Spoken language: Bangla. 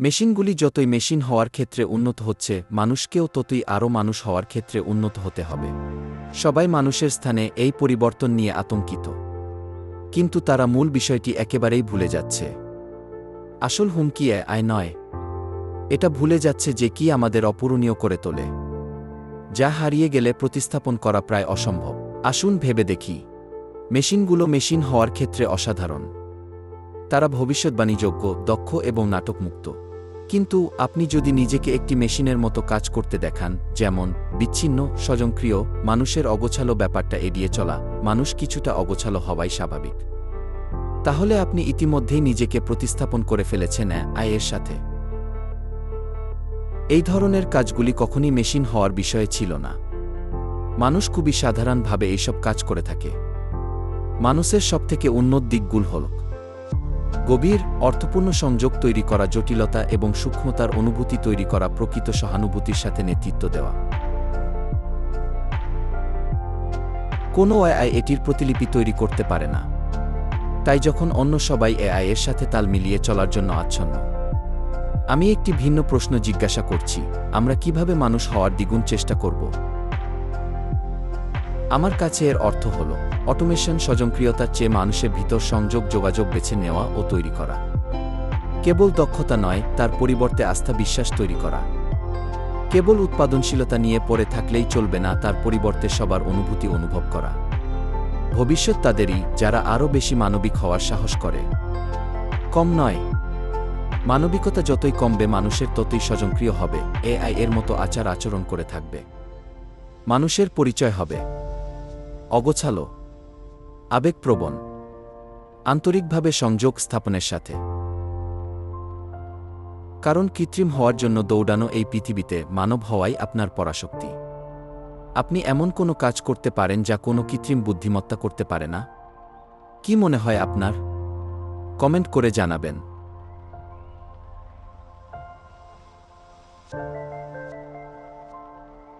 মেশিনগুলি যতই মেশিন হওয়ার ক্ষেত্রে উন্নত হচ্ছে, মানুষকেও ততই আরও মানুষ হওয়ার ক্ষেত্রে উন্নত হতে হবে। সবাই মানুষের স্থানে এই পরিবর্তন নিয়ে আতঙ্কিত। কিন্তু তারা মূল বিষয়টি একেবারেই ভুলে যাচ্ছে। আসল হুমকি এ আয় নয়। এটা ভুলে যাচ্ছে যে কি আমাদের অপূরণীয় করে তোলে। যা হারিয়ে গেলে প্রতিস্থাপন করা প্রায় অসম্ভব। আসুন ভেবে দেখি। মেশিনগুলো মেশিন হওয়ার ক্ষেত্রে অসাধারণ। তারা ভবিষ্যৎবাণীযোগ্য দক্ষ এবং নাটকমুক্ত। কিন্তু আপনি যদি নিজেকে একটি মেশিনের মতো কাজ করতে দেখান, যেমন বিচ্ছিন্ন, স্বজনক্রিয়, মানুষের অগোছালো ব্যাপারটা এড়িয়ে চলা, মানুষ কিছুটা অগোছালো হওয়াই স্বাভাবিক। তাহলে আপনি ইতিমধ্যেই নিজেকে প্রতিস্থাপন করে ফেলেছেন আয়ের সাথে। এই ধরনের কাজগুলি কখনই মেশিন হওয়ার বিষয়ে ছিল না। মানুষ খুবই সাধারণভাবে এইসব কাজ করে থাকে। মানুষের সবথেকে উন্নত দিকগুলো হল গভীর, অর্থপূর্ণ সংযোগ তৈরি করা জটিলতা এবং সূক্ষ্মতার অনুভূতি তৈরি করা প্রকৃত সহানুভূতির সাথে নেতৃত্ব দেওয়া। কোনো এআই এটির প্রতিলিপি তৈরি করতে পারে না। তাই যখন অন্য সবাই এআই এর সাথে তাল মিলিয়ে চলার জন্য আচ্ছন্ন। আমি একটি ভিন্ন প্রশ্ন জিজ্ঞাসা করছি, আমরা কীভাবে মানুষ হওয়ার দ্বিগুণ চেষ্টা করব? আমার কাছে এর অর্থ হল, অটোমেশন স্বজনক্রিয়তার চেয়ে মানুষের ভিতর সংযোগ যোগাযোগ বেছে নেওয়া ও তৈরি করা। কেবল দক্ষতা নয়, তার পরিবর্তে আস্থা বিশ্বাস তৈরি করা। কেবল উৎপাদনশীলতা নিয়ে পড়ে থাকলেই চলবে না, তার পরিবর্তে সবার অনুভূতি অনুভব করা। ভবিষ্যৎ তাদেরই, যারা আরও বেশি মানবিক হওয়ার সাহস করে। কম নয়। মানবিকতা যতই কমবে, মানুষের ততই স্বজনক্রিয় হবে এআই এর মতো আচার আচরণ করে থাকবে। মানুষের পরিচয় হবে। অগোছালো, আবেগপ্রবণ, আন্তরিকভাবে সংযোগ স্থাপনের সাথে। কারণ কৃত্রিম হওয়ার জন্য দৌড়ানো এই পৃথিবীতে মানব হওয়াই আপনার পরাশক্তি। আপনি এমন কোনো কাজ করতে পারেন যা কোনো কৃত্রিম বুদ্ধিমত্তা করতে পারে না? কি মনে হয় আপনার? কমেন্ট করে জানাবেন।